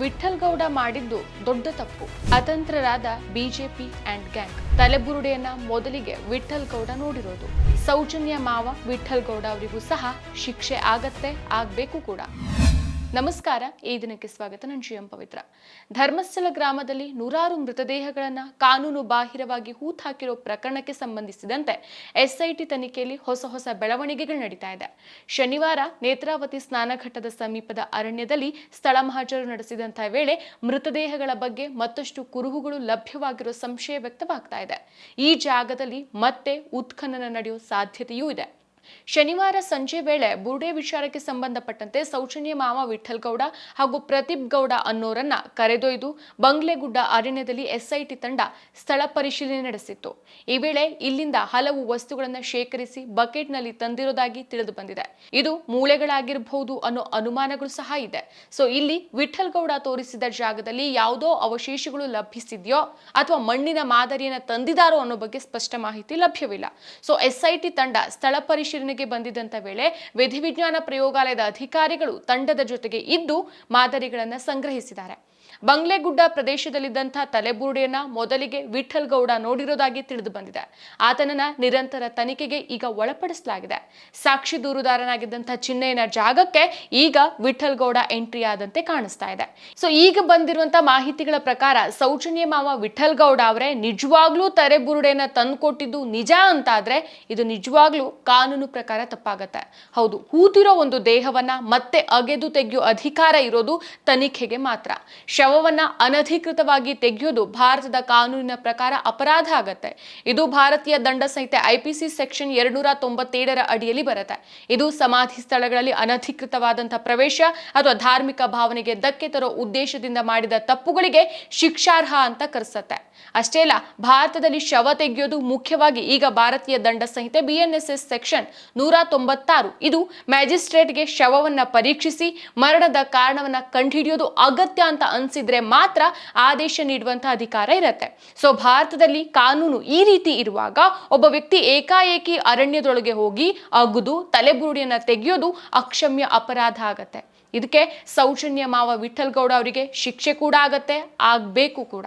ವಿಠಲ್ ಗೌಡ ಮಾಡಿದ್ದು ದೊಡ್ಡ ತಪ್ಪು. ಅತಂತ್ರರಾದ ಬಿಜೆಪಿ ಅಂಡ್ ಗ್ಯಾಂಗ್ ತಲೆಬುರುಡೆಯನ್ನ ಮೊದಲಿಗೆ ವಿಠಲ್ಗೌಡ ನೋಡಿರೋದು. ಸೌಜನ್ಯ ಮಾವ ವಿಠಲ್ಗೌಡ ಅವರಿಗೂ ಸಹ ಶಿಕ್ಷೆ ಆಗತ್ತೆ, ಆಗ್ಬೇಕು ಕೂಡ. ನಮಸ್ಕಾರ, ಈ ದಿನಕ್ಕೆ ಸ್ವಾಗತ. ನಾನು ಎಂ ಪವಿತ್ರ. ಧರ್ಮಸ್ಥಳ ಗ್ರಾಮದಲ್ಲಿ ನೂರಾರು ಮೃತದೇಹಗಳನ್ನ ಕಾನೂನು ಬಾಹಿರವಾಗಿ ಹೂತಾಕಿರೋ ಪ್ರಕರಣಕ್ಕೆ ಸಂಬಂಧಿಸಿದಂತೆ ಎಸ್ಐಟಿ ತನಿಖೆಯಲ್ಲಿ ಹೊಸ ಹೊಸ ಬೆಳವಣಿಗೆಗಳು ನಡೀತಾ ಇದೆ. ಶನಿವಾರ ನೇತ್ರಾವತಿ ಸ್ನಾನಘಟ್ಟದ ಸಮೀಪದ ಅರಣ್ಯದಲ್ಲಿ ಸ್ಥಳ ಮಹಾಜರು ನಡೆಸಿದಂತಹ ವೇಳೆ ಮೃತದೇಹಗಳ ಬಗ್ಗೆ ಮತ್ತಷ್ಟು ಕುರುಹುಗಳು ಲಭ್ಯವಾಗಿರೋ ಸಂಶಯ ವ್ಯಕ್ತವಾಗ್ತಾ ಇದೆ. ಈ ಜಾಗದಲ್ಲಿ ಮತ್ತೆ ಉತ್ಖನನ ನಡೆಯೋ ಸಾಧ್ಯತೆಯೂ ಇದೆ. ಶನಿವಾರ ಸಂಜೆ ವೇಳೆ ಬುರ್ಡೆ ವಿಚಾರಕ್ಕೆ ಸಂಬಂಧಪಟ್ಟಂತೆ ಸೌಜನ್ಯ ಮಾವ ವಿಠಲ್ ಹಾಗೂ ಪ್ರದೀಪ್ ಗೌಡ ಅನ್ನೋರನ್ನ ಕರೆದೊಯ್ದು ಬಂಗ್ಲೆಗುಡ್ಡ ಅರಣ್ಯದಲ್ಲಿ ಎಸ್ಐಟಿ ತಂಡ ಸ್ಥಳ ಪರಿಶೀಲನೆ ನಡೆಸಿತ್ತು. ಈ ವೇಳೆ ಇಲ್ಲಿಂದ ಹಲವು ವಸ್ತುಗಳನ್ನು ಶೇಖರಿಸಿ ಬಕೆಟ್ನಲ್ಲಿ ತಂದಿರೋದಾಗಿ ತಿಳಿದು ಬಂದಿದೆ ಇದು ಮೂಳೆಗಳಾಗಿರಬಹುದು ಅನ್ನೋ ಅನುಮಾನಗಳು ಸಹ ಇದೆ. ಸೊ, ಇಲ್ಲಿ ವಿಠಲ್ ಗೌಡ ತೋರಿಸಿದ ಜಾಗದಲ್ಲಿ ಯಾವುದೋ ಅವಶೇಷಗಳು ಲಭಿಸಿದೆಯೋ ಅಥವಾ ಮಣ್ಣಿನ ಮಾದರಿಯನ್ನ ತಂದಿದಾರೋ ಅನ್ನೋ ಬಗ್ಗೆ ಸ್ಪಷ್ಟ ಮಾಹಿತಿ ಲಭ್ಯವಿಲ್ಲ. ಸೊ, ಎಸ್ಐಟಿ ತಂಡ ಸ್ಥಳ ಪರಿಶೀಲನೆಗೆ ಬಂದಿದ್ದಂಥ ವೇಳೆ ವಿಧಿವಿಜ್ಞಾನ ಪ್ರಯೋಗಾಲಯದ ಅಧಿಕಾರಿಗಳು ತಂಡದ ಜೊತೆಗೆ ಇದ್ದು ಮಾದರಿಗಳನ್ನು ಸಂಗ್ರಹಿಸಿದ್ದಾರೆ. ಬಂಗ್ಲೆಗುಡ್ಡ ಪ್ರದೇಶದಲ್ಲಿದ್ದಂಥ ತಲೆಬುರುಡೆಯನ್ನ ಮೊದಲಿಗೆ ವಿಠಲ್ ಗೌಡ ನೋಡಿರೋದಾಗಿ ತಿಳಿದು ಬಂದಿದೆ. ಆತನನ್ನ ನಿರಂತರ ತನಿಖೆಗೆ ಈಗ ಒಳಪಡಿಸಲಾಗಿದೆ. ಸಾಕ್ಷಿ ದೂರುದಾರನಾಗಿದ್ದಂಥ ಚಿನ್ನಯ್ಯನ ಜಾಗಕ್ಕೆ ಈಗ ವಿಠಲ್ ಗೌಡ ಎಂಟ್ರಿ ಆದಂತೆ ಕಾಣಿಸ್ತಾ ಇದೆ. ಸೊ, ಈಗ ಬಂದಿರುವಂತ ಮಾಹಿತಿಗಳ ಪ್ರಕಾರ ಸೌಜನ್ಯ ಮಾವ ವಿಠಲ್ ಗೌಡ ಅವರೇ ನಿಜವಾಗ್ಲೂ ತಲೆಬುರುಡೆಯನ್ನ ತಂದುಕೊಟ್ಟಿದ್ದು ನಿಜ ಅಂತಾದ್ರೆ ಇದು ನಿಜವಾಗ್ಲೂ ಕಾನೂನು ಪ್ರಕಾರ ತಪ್ಪಾಗತ್ತೆ. ಹೌದು, ಹೂತಿರೋ ಒಂದು ದೇಹವನ್ನ ಮತ್ತೆ ಅಗೆದು ತೆಗೆಯೋ ಅಧಿಕಾರ ಇರೋದು ತನಿಖೆಗೆ ಮಾತ್ರ. ಶವವನ್ನ ಅನಧಿಕೃತವಾಗಿ ತೆಗೆಯೋದು ಭಾರತದ ಕಾನೂನಿನ ಪ್ರಕಾರ ಅಪರಾಧ ಆಗತ್ತೆ. ಇದು ಭಾರತೀಯ ದಂಡ ಸಂಹಿತೆ ಐಪಿಸಿ ಸೆಕ್ಷನ್ ಎರಡ್ನೂರ ತೊಂಬತ್ತೇಳರ ಅಡಿಯಲ್ಲಿ ಬರುತ್ತೆ. ಇದು ಸಮಾಧಿ ಸ್ಥಳಗಳಲ್ಲಿ ಅನಧಿಕೃತವಾದಂತಹ ಪ್ರವೇಶ ಅಥವಾ ಧಾರ್ಮಿಕ ಭಾವನೆಗೆ ಧಕ್ಕೆ ತರೋ ಉದ್ದೇಶದಿಂದ ಮಾಡಿದ ತಪ್ಪುಗಳಿಗೆ ಶಿಕ್ಷಾರ್ಹ ಅಂತ ಕರೆಸತ್ತೆ. ಅಷ್ಟೇ ಅಲ್ಲ, ಭಾರತದಲ್ಲಿ ಶವ ತೆಗೆಯೋದು ಮುಖ್ಯವಾಗಿ ಈಗ ಭಾರತೀಯ ದಂಡ ಸಂಹಿತೆ ಬಿಎನ್ಎಸ್ಎಸ್ ಸೆಕ್ಷನ್ ನೂರ ತೊಂಬತ್ತಾರು ಇದು ಮ್ಯಾಜಿಸ್ಟ್ರೇಟ್ಗೆ ಶವವನ್ನ ಪರೀಕ್ಷಿಸಿ ಮರಣದ ಕಾರಣವನ್ನ ಕಂಡುಹಿಡಿಯೋದು ಅಗತ್ಯ ಅಂತ ಅನ್ಸಿದ್ರೆ ಮಾತ್ರ ಆದೇಶ ನೀಡುವಂತಹ ಅಧಿಕಾರ ಇರುತ್ತೆ. ಸೊ ಭಾರತದಲ್ಲಿ ಕಾನೂನು ಈ ರೀತಿ ಇರುವಾಗ ಒಬ್ಬ ವ್ಯಕ್ತಿ ಏಕಾಏಕಿ ಅರಣ್ಯದೊಳಗೆ ಹೋಗಿ ಅಗುದು ತಲೆಬುರುಡಿಯನ್ನ ತೆಗೆಯೋದು ಅಕ್ಷಮ್ಯ ಅಪರಾಧ ಆಗತ್ತೆ. ಇದಕ್ಕೆ ಸೌಜನ್ಯ ಮಾವ ವಿಠಲ್ ಗೌಡ ಅವರಿಗೆ ಶಿಕ್ಷೆ ಕೂಡ ಆಗತ್ತೆ, ಆಗ್ಬೇಕು ಕೂಡ.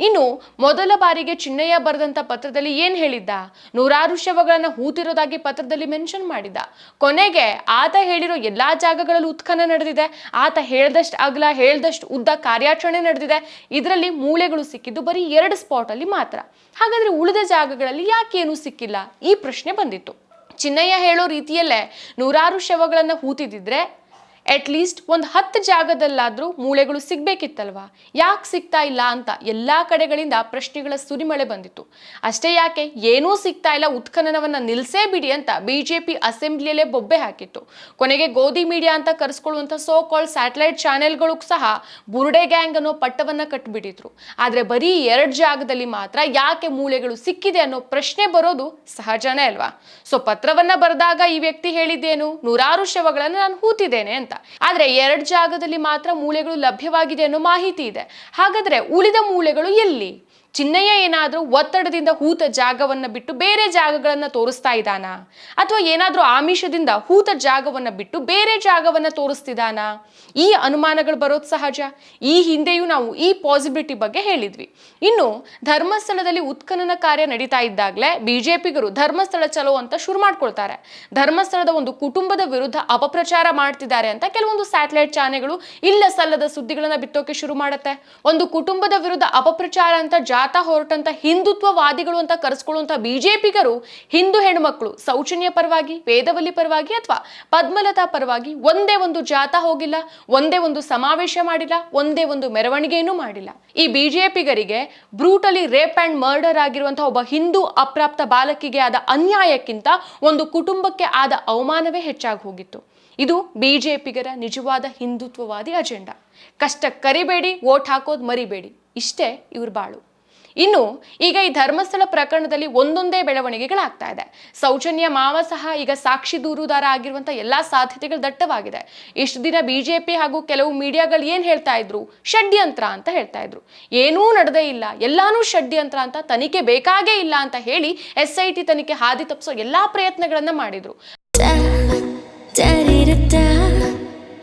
ಇನ್ನು ಮೊದಲ ಬಾರಿಗೆ ಚಿನ್ನಯ್ಯ ಬರೆದಂತ ಪತ್ರದಲ್ಲಿ ಏನು ಹೇಳಿದ್ದ? ನೂರಾರು ಶವಗಳನ್ನು ಹೂತಿರೋದಾಗಿ ಪತ್ರದಲ್ಲಿ ಮೆನ್ಷನ್ ಮಾಡಿದ್ದ. ಕೊನೆಗೆ ಆತ ಹೇಳಿರೋ ಎಲ್ಲಾ ಜಾಗಗಳಲ್ಲೂ ಉತ್ಖನ ನಡೆದಿದೆ. ಆತ ಹೇಳ್ದಷ್ಟು ಅಗಲ, ಹೇಳ್ದಷ್ಟು ಉದ್ದ ಕಾರ್ಯಾಚರಣೆ ನಡೆದಿದೆ. ಇದರಲ್ಲಿ ಮೂಳೆಗಳು ಸಿಕ್ಕಿದ್ದು ಬರೀ ಎರಡು ಸ್ಪಾಟ್ ಅಲ್ಲಿ ಮಾತ್ರ. ಹಾಗಾದ್ರೆ ಉಳಿದ ಜಾಗಗಳಲ್ಲಿ ಯಾಕೇನು ಸಿಕ್ಕಿಲ್ಲ? ಈ ಪ್ರಶ್ನೆ ಬಂದಿತ್ತು. ಚಿನ್ನಯ್ಯ ಹೇಳೋ ರೀತಿಯಲ್ಲೇ ನೂರಾರು ಶವಗಳನ್ನು ಹೂತಿದಿದ್ರೆ ಅಟ್ ಲೀಸ್ಟ್ ಒಂದು ಹತ್ತು ಜಾಗದಲ್ಲಾದರೂ ಮೂಳೆಗಳು ಸಿಗಬೇಕಿತ್ತಲ್ವಾ? ಯಾಕೆ ಸಿಗ್ತಾ ಇಲ್ಲ ಅಂತ ಎಲ್ಲ ಕಡೆಗಳಿಂದ ಪ್ರಶ್ನೆಗಳ ಸುರಿಮಳೆ ಬಂದಿತ್ತು. ಅಷ್ಟೇ ಯಾಕೆ ಏನೂ ಸಿಗ್ತಾ ಇಲ್ಲ, ಉತ್ಖನನವನ್ನು ನಿಲ್ಸೇ ಬಿಡಿ ಅಂತ ಬಿ ಜೆ ಪಿ ಅಸೆಂಬ್ಲಿಯಲ್ಲೇ ಬೊಬ್ಬೆ ಹಾಕಿತ್ತು. ಕೊನೆಗೆ ಗೋಧಿ ಮೀಡಿಯಾ ಅಂತ ಕರೆಸ್ಕೊಳ್ಳುವಂಥ ಸೋ ಕಾಲ್ಡ್ ಸ್ಯಾಟಲೈಟ್ ಚಾನೆಲ್ಗಳು ಸಹ ಬುರುಡೆ ಗ್ಯಾಂಗ್ ಅನ್ನೋ ಪಟ್ಟವನ್ನ ಕಟ್ಬಿಟ್ಟಿದ್ರು. ಆದ್ರೆ ಬರೀ ಎರಡು ಜಾಗದಲ್ಲಿ ಮಾತ್ರ ಯಾಕೆ ಮೂಳೆಗಳು ಸಿಕ್ಕಿದೆ ಅನ್ನೋ ಪ್ರಶ್ನೆ ಬರೋದು ಸಹಜನೇ ಅಲ್ವಾ? ಸೊ ಪತ್ರವನ್ನ ಬರೆದಾಗ ಈ ವ್ಯಕ್ತಿ ಹೇಳಿದ್ದೇನು? ನೂರಾರು ಶವಗಳನ್ನು ನಾನು ಹೂತಿದ್ದೇನೆ ಅಂತ. ಆದ್ರೆ ಎರಡ್ ಜಾಗದಲ್ಲಿ ಮಾತ್ರ ಮೂಳೆಗಳು ಲಭ್ಯವಾಗಿದೆ ಅನ್ನೋ ಮಾಹಿತಿ ಇದೆ. ಹಾಗಾದ್ರೆ ಉಳಿದ ಮೂಳೆಗಳು ಎಲ್ಲಿ? ಚಿನ್ನಯ್ಯ ಏನಾದರೂ ಒತ್ತಡದಿಂದ ಹೂತ ಜಾಗವನ್ನ ಬಿಟ್ಟು ಬೇರೆ ಜಾಗಗಳನ್ನು ತೋರಿಸ್ತಾ ಇದ್ದಾನಾ? ಅಥವಾ ಏನಾದರೂ ಆಮಿಷದಿಂದ ಹೂತ ಜಾಗವನ್ನ ಬಿಟ್ಟು ಬೇರೆ ಜಾಗವನ್ನ ತೋರಿಸ್ತಿದ್ದಾನಾ? ಈ ಅನುಮಾನಗಳು ಬರೋದು ಸಹಜ? ಈ ಹಿಂದೆಯೂ ನಾವು ಈ ಪಾಸಿಬಿಲಿಟಿ ಬಗ್ಗೆ ಹೇಳಿದ್ವಿ. ಇನ್ನು ಧರ್ಮಸ್ಥಳದಲ್ಲಿ ಉತ್ಖನನ ಕಾರ್ಯ ನಡೀತಾ ಇದ್ದಾಗಲೇ ಬಿಜೆಪಿಗರು ಧರ್ಮಸ್ಥಳ ಚಲೋ ಅಂತ ಶುರು ಮಾಡ್ಕೊಳ್ತಾರೆ. ಧರ್ಮಸ್ಥಳದ ಒಂದು ಕುಟುಂಬದ ವಿರುದ್ಧ ಅಪಪ್ರಚಾರ ಮಾಡ್ತಿದ್ದಾರೆ ಅಂತ ಕೆಲವೊಂದು ಸ್ಯಾಟಲೈಟ್ ಚಾನೆಗಳು ಇಲ್ಲ ಸಲ್ಲದ ಸುದ್ದಿಗಳನ್ನ ಬಿತ್ತೋಕೆ ಶುರು ಮಾಡುತ್ತೆ. ಒಂದು ಕುಟುಂಬದ ವಿರುದ್ಧ ಅಪಪ್ರಚಾರ ಅಂತ ಜಾಥಾ ಹೊರಟಂತ ಹಿಂದುತ್ವವಾದಿಗಳು ಅಂತ ಕರೆಸ್ಕೊಳ್ಳುವಂತ ಬಿಜೆಪಿಗರು ಹಿಂದೂ ಹೆಣ್ಮಕ್ಳು ಸೌಜನ್ಯ ಪರವಾಗಿ, ವೇದವಲ್ಲಿ ಪರವಾಗಿ ಅಥವಾ ಪದ್ಮಲತಾ ಪರವಾಗಿ ಒಂದೇ ಒಂದು ಜಾಥಾ ಹೋಗಿಲ್ಲ, ಒಂದೇ ಒಂದು ಸಮಾವೇಶ ಮಾಡಿಲ್ಲ, ಒಂದೇ ಒಂದು ಮೆರವಣಿಗೆಯನ್ನು ಮಾಡಿಲ್ಲ. ಈ ಬಿಜೆಪಿಗರಿಗೆ ಬ್ರೂಟಲಿ ರೇಪ್ ಅಂಡ್ ಮರ್ಡರ್ ಆಗಿರುವಂತಹ ಒಬ್ಬ ಹಿಂದೂ ಅಪ್ರಾಪ್ತ ಬಾಲಕಿಗೆ ಆದ ಅನ್ಯಾಯಕ್ಕಿಂತ ಒಂದು ಕುಟುಂಬಕ್ಕೆ ಆದ ಅವಮಾನವೇ ಹೆಚ್ಚಾಗಿ ಹೋಗಿತ್ತು. ಇದು ಬಿಜೆಪಿಗರ ನಿಜವಾದ ಹಿಂದುತ್ವವಾದಿ ಅಜೆಂಡಾ. ಕಷ್ಟ ಕರಿಬೇಡಿ ವೋಟ್ ಹಾಕೋದು ಮರಿಬೇಡಿ. ಇಷ್ಟೇ ಇವ್ರ ಬಾಳು. ಇನ್ನು ಈಗ ಈ ಧರ್ಮಸ್ಥಳ ಪ್ರಕರಣದಲ್ಲಿ ಒಂದೊಂದೇ ಬೆಳವಣಿಗೆಗಳಾಗ್ತಾ ಇದೆ. ಸೌಜನ್ಯ ಮಾವ ಸಹ ಈಗ ಸಾಕ್ಷಿ ದೂರುದಾರ ಆಗಿರುವಂತಹ ಎಲ್ಲಾ ಸಾಧ್ಯತೆಗಳು ದಟ್ಟವಾಗಿದೆ. ಇಷ್ಟು ದಿನ ಬಿಜೆಪಿ ಹಾಗೂ ಕೆಲವು ಮೀಡಿಯಾಗಳು ಏನ್ ಹೇಳ್ತಾ ಇದ್ರು? ಷಡ್ಯಂತ್ರ ಅಂತ ಹೇಳ್ತಾ ಇದ್ರು. ಏನೂ ನಡೆದೇ ಇಲ್ಲ. ಎಲ್ಲಾನು ಷಡ್ಯಂತ್ರ ಅಂತ ತನಿಖೆ ಬೇಕಾಗೇ ಇಲ್ಲ ಅಂತ ಹೇಳಿ ಎಸ್ ಐ ಟಿ ತನಿಖೆ ಹಾದಿ ತಪ್ಪಿಸೋ ಎಲ್ಲಾ ಪ್ರಯತ್ನಗಳನ್ನ ಮಾಡಿದ್ರು. Da-da-da-da,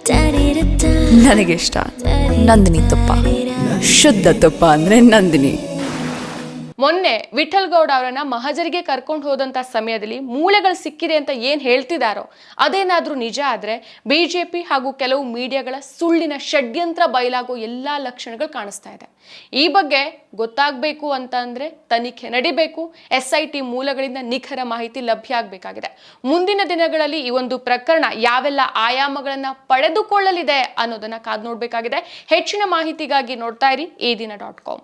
da-da-da-da, ನನಗೆ ಇಷ್ಟ. ನಂದಿನಿ ತುಪ್ಪ. ಶುದ್ಧ ತುಪ್ಪ ಅಂದ್ರೆ ನಂದಿನಿ. ಮೊನ್ನೆ ವಿಠಲ್ ಗೌಡ ಅವರನ್ನ ಮಹಜರಿಗೆ ಕರ್ಕೊಂಡು ಹೋದಂತ ಸಮಯದಲ್ಲಿ ಮೂಳೆಗಳು ಸಿಕ್ಕಿದೆ ಅಂತ ಏನ್ ಹೇಳ್ತಿದಾರೋ, ಅದೇನಾದ್ರೂ ನಿಜ ಆದ್ರೆ ಬಿಜೆಪಿ ಹಾಗೂ ಕೆಲವು ಮೀಡಿಯಾಗಳ ಸುಳ್ಳಿನ ಷಡ್ಯಂತ್ರ ಬಯಲಾಗೋ ಎಲ್ಲಾ ಲಕ್ಷಣಗಳು ಕಾಣಿಸ್ತಾ ಇದೆ. ಈ ಬಗ್ಗೆ ಗೊತ್ತಾಗಬೇಕು ಅಂತ ಅಂದ್ರೆ ತನಿಖೆ ನಡಿಬೇಕು ಎಸ್ ಐ ಟಿ ಮೂಲಗಳಿಂದ ನಿಖರ ಮಾಹಿತಿ ಲಭ್ಯ ಆಗಬೇಕಾಗಿದೆ. ಮುಂದಿನ ದಿನಗಳಲ್ಲಿ ಈ ಒಂದು ಪ್ರಕರಣ ಯಾವೆಲ್ಲ ಆಯಾಮಗಳನ್ನ ಪಡೆದುಕೊಳ್ಳಲಿದೆ ಅನ್ನೋದನ್ನ ಕಾದು ನೋಡಬೇಕಾಗಿದೆ. ಹೆಚ್ಚಿನ ಮಾಹಿತಿಗಾಗಿ ನೋಡ್ತಾ ಇರಿ ಈ ದಿನ ಡಾಟ್ ಕಾಮ್.